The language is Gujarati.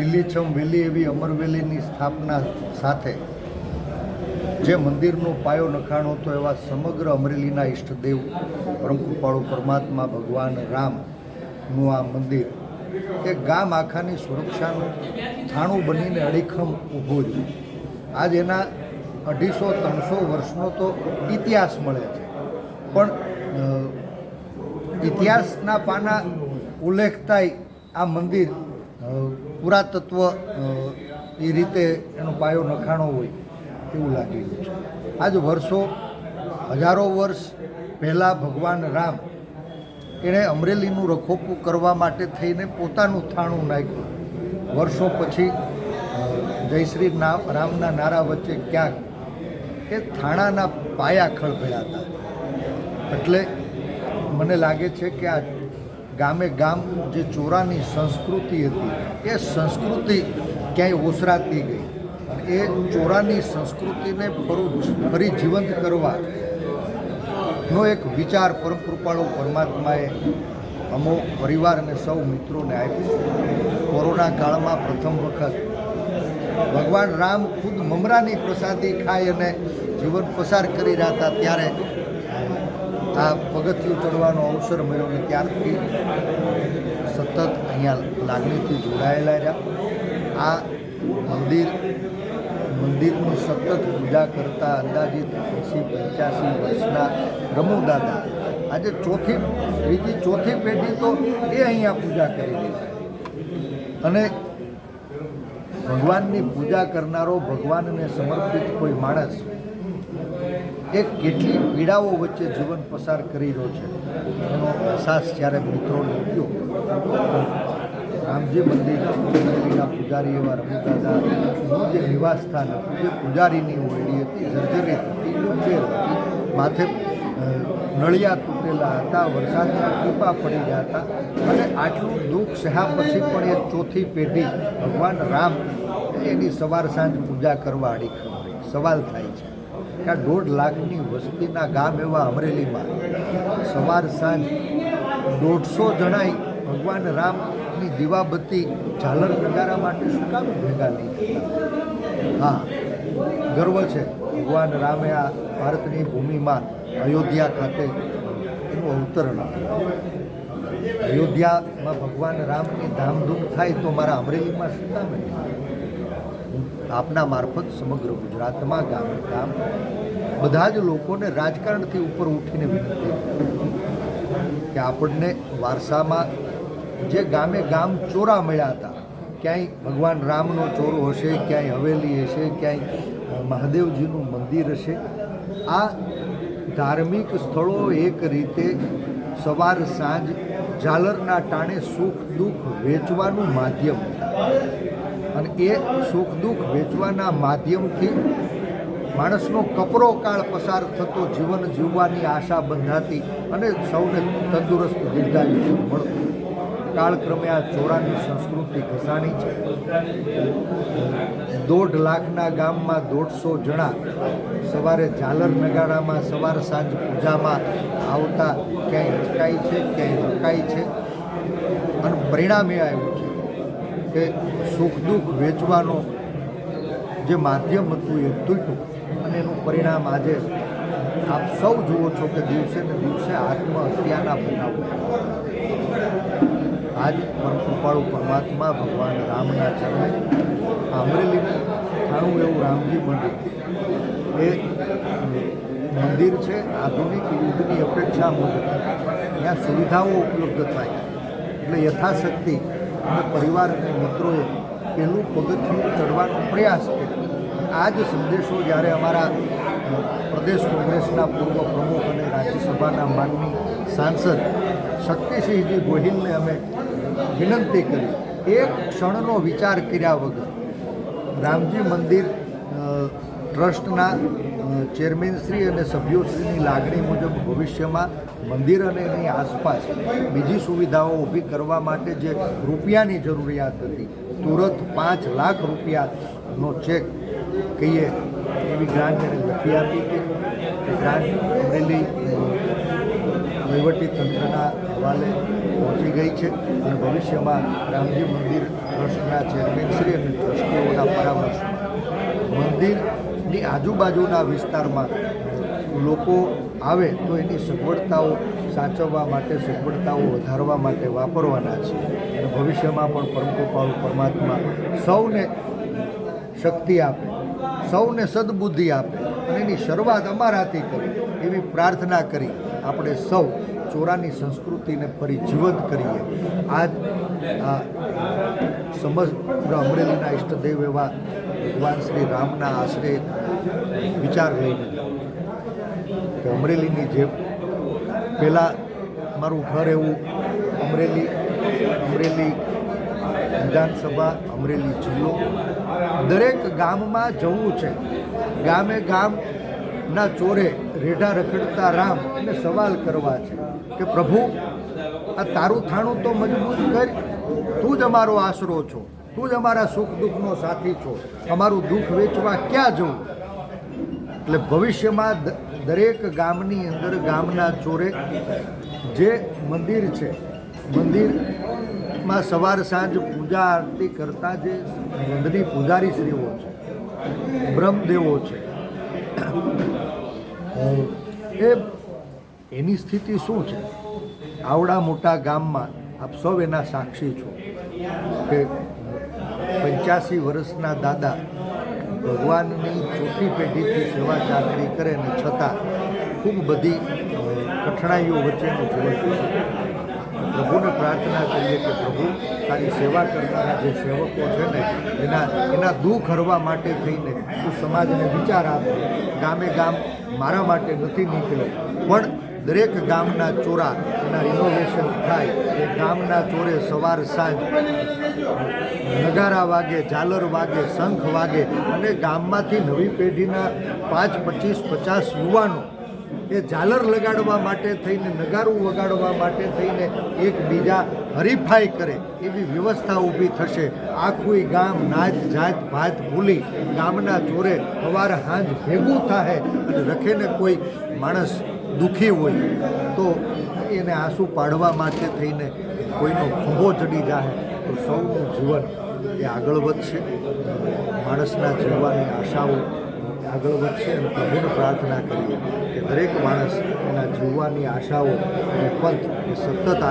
લીલીછમ વેલી એવી અમરવેલીની સ્થાપના સાથે જે મંદિરનો પાયો નખાણો હતો એવા સમગ્ર અમરેલીના ઈષ્ટદેવ પરમકૃપાળુ પરમાત્મા, ભગવાન રામનું આ મંદિર. એ ગામ આખાની સુરક્ષાનું થાણું બનીને અડીખમ ઊભો રહ્યું આજ એના અઢીસો, ત્રણસો વર્ષનો તો ઇતિહાસ મળે છે. પણ ઇતિહાસના પાના ઉલ્લેખતાય આ મંદિર પુરાતત્વ એ રીતે એનો પાયો નખાણો હોય એવું લાગી રહ્યું છે. આજ વર્ષો, હજારો વર્ષ પહેલાં ભગવાન રામ એણે અમરેલીનું રખોપું કરવા માટે થઈને પોતાનું થાણું નાખ્યું. વર્ષો પછી જયશ્રી રામના નારા વચ્ચે ક્યાંક એ થાણાના પાયા ખળભળ્યા હતા. એટલે મને લાગે છે કે આ ગામે ગામ જે ચોરાની સંસ્કૃતિ હતી, એ સંસ્કૃતિ ક્યાંય ઓસરાતી ગઈ. એ ચોરાની સંસ્કૃતિને ફરી જીવંત કરવા નો એક વિચાર પરમ કૃપાળુ પરમાત્માએ અમો પરિવાર અને સૌ મિત્રોને આપ્યું કોરોના કાળમાં પ્રથમ વખત ભગવાન રામ ખુદ મમરાની પ્રસાદી ખાઈ અને જીવન પસાર કરી રહ્યા હતા, ત્યારે આ પગથિયું ચડવાનો અવસર મળ્યો અને ત્યારથી સતત અહીંયા લાગણીથી જોડાયેલા રહ્યા. આ મંદિર, મંદિરની સતત પૂજા કરતા અંદાજિત એંસી પંચ્યાસી વર્ષના રમુદાદા આજે ચોથી, બીજી ચોથી પેઢી તો એ અહીંયા પૂજા કરી છે. અને ભગવાનની પૂજા કરનારો ભગવાનને સમર્પિત કોઈ માણસ એ કેટલી પીડાઓ વચ્ચે જીવન પસાર કરી રહ્યો છે, એનો અહેસાસ જ્યારે મિત્રોને થયો, રામજી મંદિર અમરેલીના પૂજારી એવા રમુદાદાનું જે નિવાસસ્થાન હતું જે પૂજારીની ઓરડી હતી જર્જરિત હતી ઉંચેર હતી, માથે નળિયા તૂટેલા હતા, વરસાદના ટીપા પડી ગયા હતા અને આટલું દુઃખ સહ્યા પછી પણ એ ચોથી પેઢી ભગવાન રામ એની સવાર સાંજ પૂજા કરવા અડીખમ રહી સવાલ થાય છે. કે આ દોઢ લાખની વસ્તીના ગામ એવા અમરેલીમાં સવાર સાંજ દોઢસો જણાય ભગવાન રામની દીવાબત્તી ઝાલર નગારા માટે શું કામ ભેગા નહીં હા, ગર્વ છે. ભગવાન રામે આ ભારતની ભૂમિમાં અયોધ્યા ખાતે એનું અવતરણ અયોધ્યામાં ભગવાન રામની ધામધૂમ થાય તો મારા અમરેલીમાં શું કામ આપના મારફત સમગ્ર ગુજરાતમાં ગામે ગામ બધા જ લોકોને રાજકારણથી ઉપર ઉઠીને વિનંતી કે આપણને વારસામાં જે ગામે ગામ ચોરા મળ્યા હતા, ક્યાંય ભગવાન રામનો ચોરો હશે, ક્યાંય હવેલી હશે, ક્યાંય મહાદેવજીનું મંદિર હશે, આ ધાર્મિક સ્થળો એક રીતે સવાર સાંજ ઝાલરના ટાણે સુખ દુઃખ વેચવાનું માધ્યમ હતા. અને એ સુખ દુઃખ વેચવાના માધ્યમથી માણસનો કપરો કાળ પસાર થતો જીવન જીવવાની આશા બંધાતી અને સૌને તંદુરસ્ત દીર્ઘાયુષ્ય મળતું. કાળક્રમે આ ચોરાની સંસ્કૃતિ ઘસાણી છે. દોઢ લાખના ગામમાં દોઢસો જણા સવારે ઝાલર નગાડામાં સવાર સાંજ પૂજામાં આવતા ક્યાંય અચકાય છે, ક્યાંય રોકાય છે. અને પરિણામે આવ્યું છે કે સુખ દુઃખ વેચવાનો જે માધ્યમ હતું એ તૂટ્યું. અને એનું પરિણામ આજે આપ સૌ જુઓ છો કે દિવસે ને દિવસે આત્મહત્યાના બનાવો. આજ પરમ કૃપાળુ પરમાત્મા ભગવાન રામના ચરણે અમરેલીનું થાણું એવું રામજી મંદિર એ મંદિર છે, આધુનિક યુગની અપેક્ષા મુજબ. ત્યાં સુવિધાઓ ઉપલબ્ધ થાય. એટલે યથાશક્તિ અને પરિવાર અને મિત્રોએ પહેલું પગથિયું ચડવાનો પ્રયાસ કર્યો. આ જ સંદેશો જ્યારે અમારા પ્રદેશ કોંગ્રેસના પૂર્વ પ્રમુખ અને રાજ્યસભાના માનની સાંસદ શક્તિસિંહજી ગોહિલને અમે વિનંતી કરી. એક ક્ષણનો વિચાર કર્યા વગર રામજી મંદિર ટ્રસ્ટના ચેરમેનશ્રી અને સભ્યોશ્રીની લાગણી મુજબ ભવિષ્યમાં મંદિર અને એની આસપાસ બીજી સુવિધાઓ ઊભી કરવા માટે જે રૂપિયાની જરૂરિયાત હતી તુરંત પાંચ લાખ રૂપિયાનો ચેક કહીએ એવી ગ્રાન્ટ એને લખી આપી હતી એ ગ્રાન્ટ અમરેલી વહીવટીતંત્રના હવાલે પહોંચી ગઈ છે અને ભવિષ્યમાં રામજી મંદિર ટ્રસ્ટના ચેરમેનશ્રી અને ટ્રસ્ટીઓના પરામર્શમાં મંદિરની આજુબાજુના વિસ્તારમાં લોકો આવે તો એની સગવડતાઓ સાચવવા માટે, સગવડતાઓ વધારવા માટે વાપરવાના છે. અને ભવિષ્યમાં પણ પરમકૃપાળુ પરમાત્મા સૌને શક્તિ આપે, સૌને સદબુદ્ધિ આપે, અને એની શરૂઆત અમારાથી કરી. એવી પ્રાર્થના કરી આપણે સૌ ચોરાની સંસ્કૃતિને ફરી જીવંત કરીએ. આ સમગ્ર અમરેલીના ઈષ્ટદેવ એવા ભગવાન શ્રી રામના આશરે વિચાર લઈને, કે અમરેલીની જે પહેલાં મારું ઘર એવું અમરેલી અમરેલી વિધાનસભા, અમરેલી જિલ્લો. દરેક ગામમાં જવું છે. ગામે ગામના ચોરે રેઢા રખડતા રામ એને સવાલ કરવા છે કે, પ્રભુ, આ તારું થાણું તો મજબૂત કર. તું જ અમારો આશરો છો. તું જ અમારા સુખ દુઃખનો સાથી છો. અમારું દુઃખ વેચવા ક્યાં જવું? એટલે ભવિષ્યમાં દરેક ગામની અંદર ગામના ચોરે જે મંદિર છે, મંદિરમાં સવાર સાંજ પૂજા આરતી કરતા જે મંદિરની પૂજારી શ્રીઓ છે, બ્રહ્મદેવો છે, એ એની સ્થિતિ શું છે? આવડા મોટા ગામમાં આપ સૌ એના સાક્ષી છો કે પંચ્યાસી વર્ષના દાદા ભગવાનની ચોથી પેઢીથી સેવા ચાકરી કરે ને છતાં ખૂબ બધી કઠણાઈઓ વચ્ચેનું જીવન પ્રભુને પ્રાર્થના કરીએ કે પ્રભુ, તારી સેવા કરનારા જે સેવકો છે ને, એના એના દુઃખ હરવા માટે થઈને તું સમાજને વિચાર આપે. ગામે ગામ મારા માટે નથી નીકળ્યો. પણ દરેક ગામના ચોરા એના રિનોવેશન થાય. એ ગામના ચોરે સવાર સાંજ નગારા વાગે, ઝાલર વાગે, શંખ વાગે અને ગામમાંથી નવી પેઢીના પાંચ, પચીસ, પચાસ યુવાનો એ ઝાલર લગાડવા માટે થઈને, નગારું વગાડવા માટે થઈને એકબીજા હરીફાઈ કરે એવી વ્યવસ્થા ઊભી થશે. આખું ગામ નાચ, જાત, ભાત, ભૂલી ગામના ચોરે સવાર હાંજ ભેગું થાય અને રખેને કોઈ માણસ દુઃખી હોય, તો એને આંસુ પાડવા માટે થઈને કોઈનો ખંભો ચડી જાય તો સૌનું જીવન એ આગળ વધશે. માણસના જીવવાની આશાઓ આગળ વધશે અને પ્રભુને પ્રાર્થના કરીએ કે દરેક માણસ એના જીવવાની આશાઓ અને પંથ એ સતત આગળ